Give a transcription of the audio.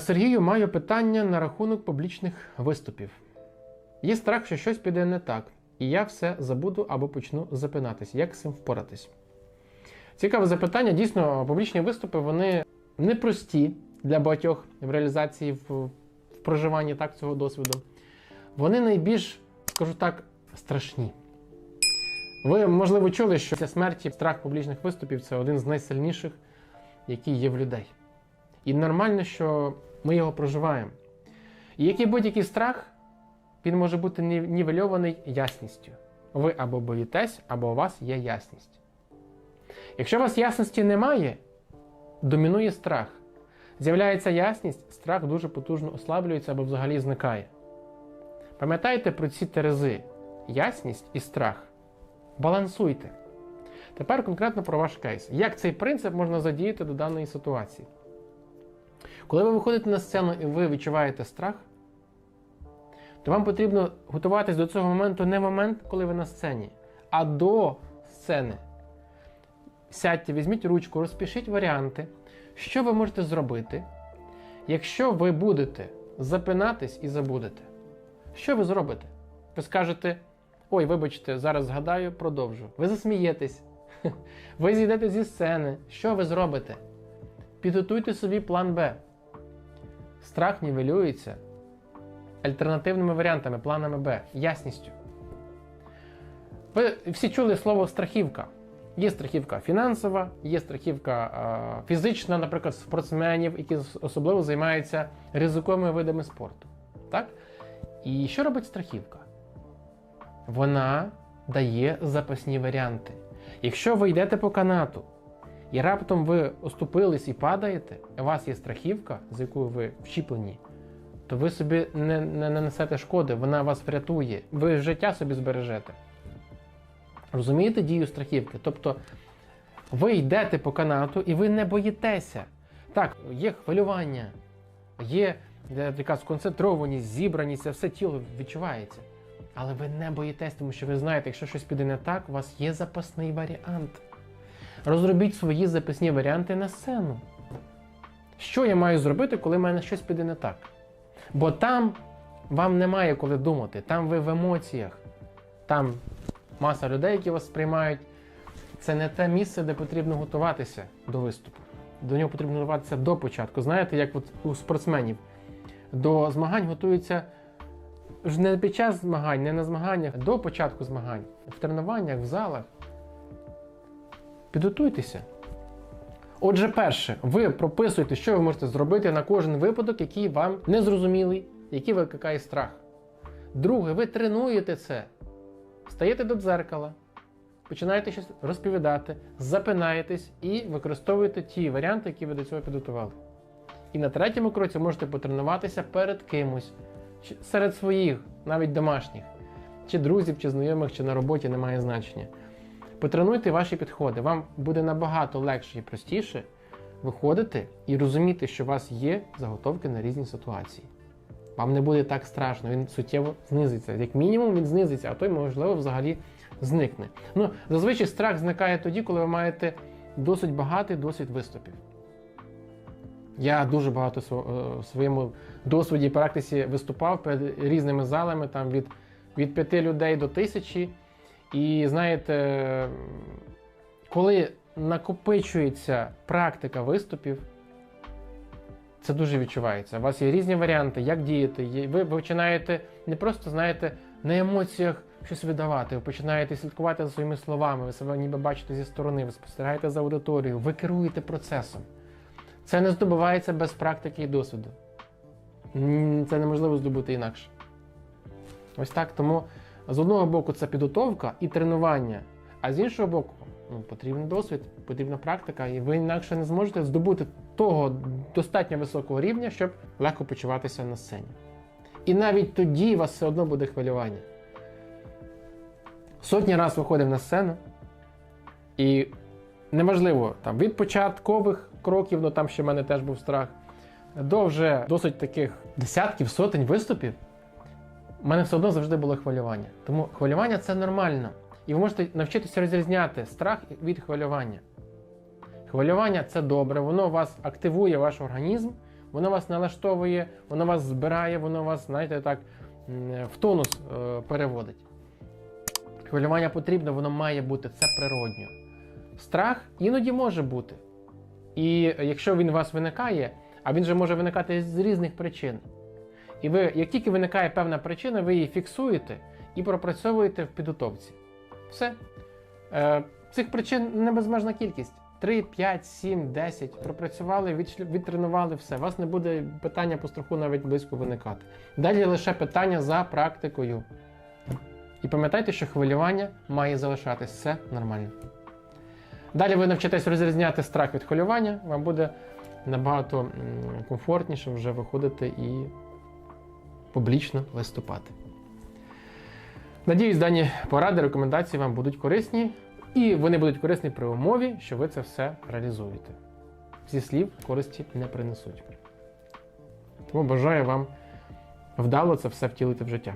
Сергію маю питання на рахунок публічних виступів. Є страх, що щось піде не так, і я все забуду або почну запинатись. Як з цим впоратись? Цікаве запитання. Дійсно, публічні виступи вони непрості для багатьох в реалізації в, проживанні так цього досвіду. Вони найбільш, скажу так, страшні. Ви, можливо, чули, що після смерті страх публічних виступів це один з найсильніших, який є в людей. І нормально, що ми його проживаємо. І як і будь-який страх, він може бути нівельований ясністю. Ви або боїтесь, або у вас є ясність. Якщо у вас ясності немає, домінує страх. З'являється ясність, страх дуже потужно ослаблюється або взагалі зникає. Пам'ятайте про ці терези: ясність і страх. Балансуйте. Тепер конкретно про ваш кейс. Як цей принцип можна задіяти до даної ситуації? Коли ви виходите на сцену і ви відчуваєте страх, то вам потрібно готуватись до цього моменту не в момент, коли ви на сцені, а до сцени. Сядьте, візьміть ручку, розпишіть варіанти, що ви можете зробити, якщо ви будете запинатись і забудете. Що ви зробите? Ви скажете: ой, вибачте, зараз згадаю, продовжу. Ви засмієтесь, ви зійдете зі сцени. Що ви зробите? Підготуйте собі план Б. Страх нівелюється альтернативними варіантами, планами Б, ясністю. Ви всі чули слово страхівка. Є страхівка фінансова, є страхівка е, фізична, наприклад, спортсменів, які особливо займаються ризиковими видами спорту. Так? І що робить страхівка? Вона дає запасні варіанти. Якщо ви йдете по канату і раптом ви оступились і падаєте, у вас є страхівка, з якою ви вчіплені, то ви собі не, не нанесете шкоди, вона вас врятує, ви життя собі збережете. Розумієте дію страхівки? Тобто ви йдете по канату і ви не боїтеся. Так, є хвилювання, є е, така сконцентрованість, зібраність, все тіло відчувається. Але ви не боїтесь, тому що ви знаєте, якщо щось піде не так, у вас є запасний варіант. Розробіть свої запасні варіанти на сцену. Що я маю зробити, коли в мене щось піде не так? Бо там вам немає коли думати, там ви в емоціях, там маса людей, які вас сприймають. Це не те місце, де потрібно готуватися до виступу. До нього потрібно готуватися до початку. Знаєте, як от у спортсменів до змагань готуються ж не під час змагань, не на змаганнях, до початку змагань, в тренуваннях, в залах. Підготуйтеся. Отже, перше, ви прописуєте, що ви можете зробити на кожен випадок, який вам незрозумілий, який викликає страх. Друге, ви тренуєте це. Стаєте до дзеркала, починаєте щось розповідати, запинаєтесь і використовуєте ті варіанти, які ви до цього підготували. І на третьому кроці можете потренуватися перед кимось, серед своїх, навіть домашніх, чи друзів, чи знайомих, чи на роботі немає значення. Потренуйте ваші підходи. Вам буде набагато легше і простіше виходити і розуміти, що у вас є заготовки на різні ситуації. Вам не буде так страшно, він суттєво знизиться. Як мінімум, він знизиться, а той, можливо, взагалі зникне. Ну, зазвичай страх зникає тоді, коли ви маєте досить багатий досвід виступів. Я дуже багато е, в своєму досвіді і практиці виступав перед різними залами, там від, від п'яти людей до тисячі. І знаєте, коли накопичується практика виступів, це дуже відчувається. У вас є різні варіанти, як діяти. Ви починаєте не просто, знаєте, на емоціях щось видавати, ви починаєте слідкувати за своїми словами, ви себе ніби бачите зі сторони, ви спостерігаєте за аудиторією, ви керуєте процесом. Це не здобувається без практики і досвіду. Це неможливо здобути інакше. Ось так. Тому з одного боку це підготовка і тренування, а з іншого боку, ну, потрібен досвід, потрібна практика, і ви інакше не зможете здобути того достатньо високого рівня, щоб легко почуватися на сцені. І навіть тоді у вас все одно буде хвилювання. Сотні раз виходив на сцену, і неважливо, там від початкових кроків, ну там ще в мене теж був страх, до вже досить таких десятків, сотень виступів, у мене все одно завжди було хвилювання. Тому хвилювання це нормально. І ви можете навчитися розрізняти страх від хвилювання. Хвилювання це добре, воно вас активує ваш організм, воно вас налаштовує, воно вас збирає, воно вас, знаєте, так в тонус е, переводить. Хвилювання потрібно, воно має бути, це природньо. Страх іноді може бути. І якщо він у вас виникає, а він же може виникати з різних причин. І ви, як тільки виникає певна причина, ви її фіксуєте і пропрацьовуєте в підготовці. Все. Е, цих причин не безмежна кількість. 3, 5, 7, 10. Пропрацювали, відтренували все. У вас не буде питання по страху навіть близько виникати. Далі лише питання за практикою. І пам'ятайте, що хвилювання має залишатись. Все нормально. Далі ви навчитесь розрізняти страх від хвилювання, вам буде набагато комфортніше вже виходити і публічно виступати. Надіюсь, дані поради, рекомендації вам будуть корисні, і вони будуть корисні при умові, що ви це все реалізуєте. Зі слів користі не принесуть. Тому бажаю вам вдало це все втілити в життя.